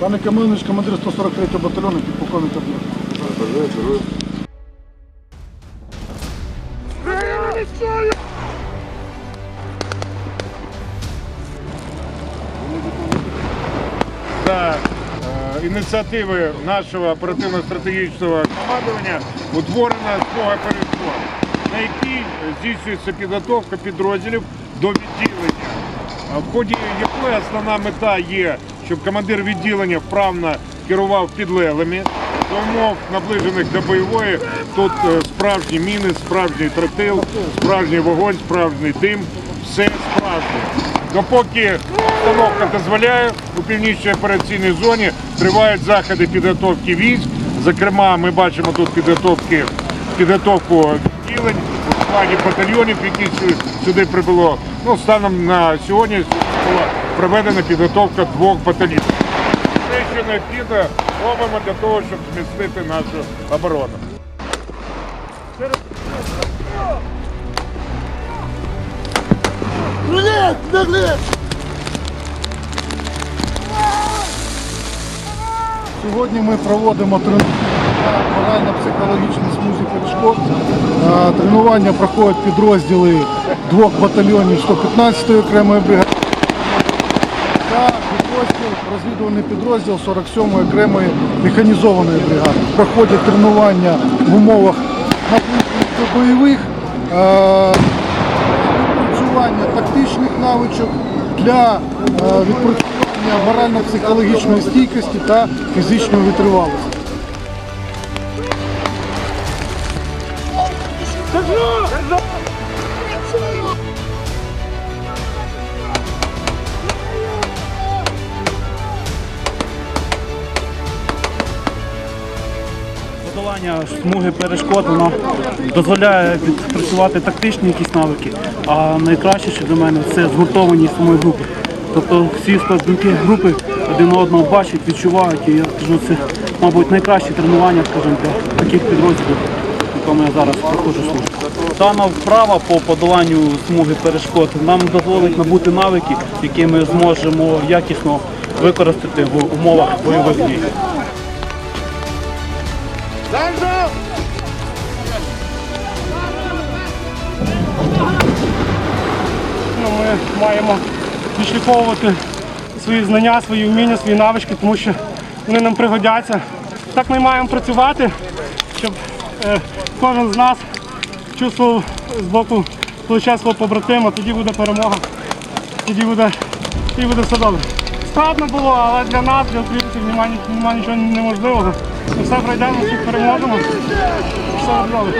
Пане Камилович, командир 143 батальйону, підполковник Таблер. за е, ініціативи нашого оперативно-стратегічного командування утворена смуга перешкод, на якій здійснюється підготовка підрозділів до відділення, ході якої основна мета є, щоб командир відділення вправно керував підлеглими. До умов наближених до бойової тут е, справжні міни, справжній тротил, справжній вогонь, справжній дим, все справжнє. Допоки обстановка дозволяє, у північній операційній зоні тривають заходи підготовки військ. Зокрема, ми бачимо тут підготовки, підготовку відділень складі батальйонів, які сюди прибуло. Ну, станом на сьогодні була проведена підготовка двох батальйонів. Все, що необхідно, робимо для того, щоб зміцнити нашу оборону. Сьогодні ми проводимо тренування на морально-психологічній смузі перешкод. Тренування проходять підрозділи двох батальйонів 115-ї окремої бригади та підрозділ, розвідувальний підрозділ 47-ї окремої механізованої бригади. Проходять тренування в умовах наближених бойових. відпрацювання тактичних навичок для відпрацювання морально-психологічної стійкості та фізичної витривалості. Подолання смуги перешкод воно дозволяє відпрацювати тактичні якісь навики, а найкраще, що для мене, це згуртованість самої групи. Тобто всі складники групи один одного бачать, відчувають, і я скажу, це, мабуть, найкраще тренування, скажімо, для таких підрозділів, якому я зараз проходжу службу. Дана вправа по подоланню смуги перешкод нам дозволить набути навики, які ми зможемо якісно використати в умовах бойових дій. Ну, ми маємо відшліфовувати свої знання, свої вміння, свої навички, тому що вони нам пригодяться. Так ми маємо працювати, щоб кожен з нас чувствував з боку свого побратима, тоді буде перемога, тоді буде, тоді буде все добре. Складно було, але для нас, для українців, немає, немає нічого неможливого. Ми все пройдемо, всіх переможемо. Все добре.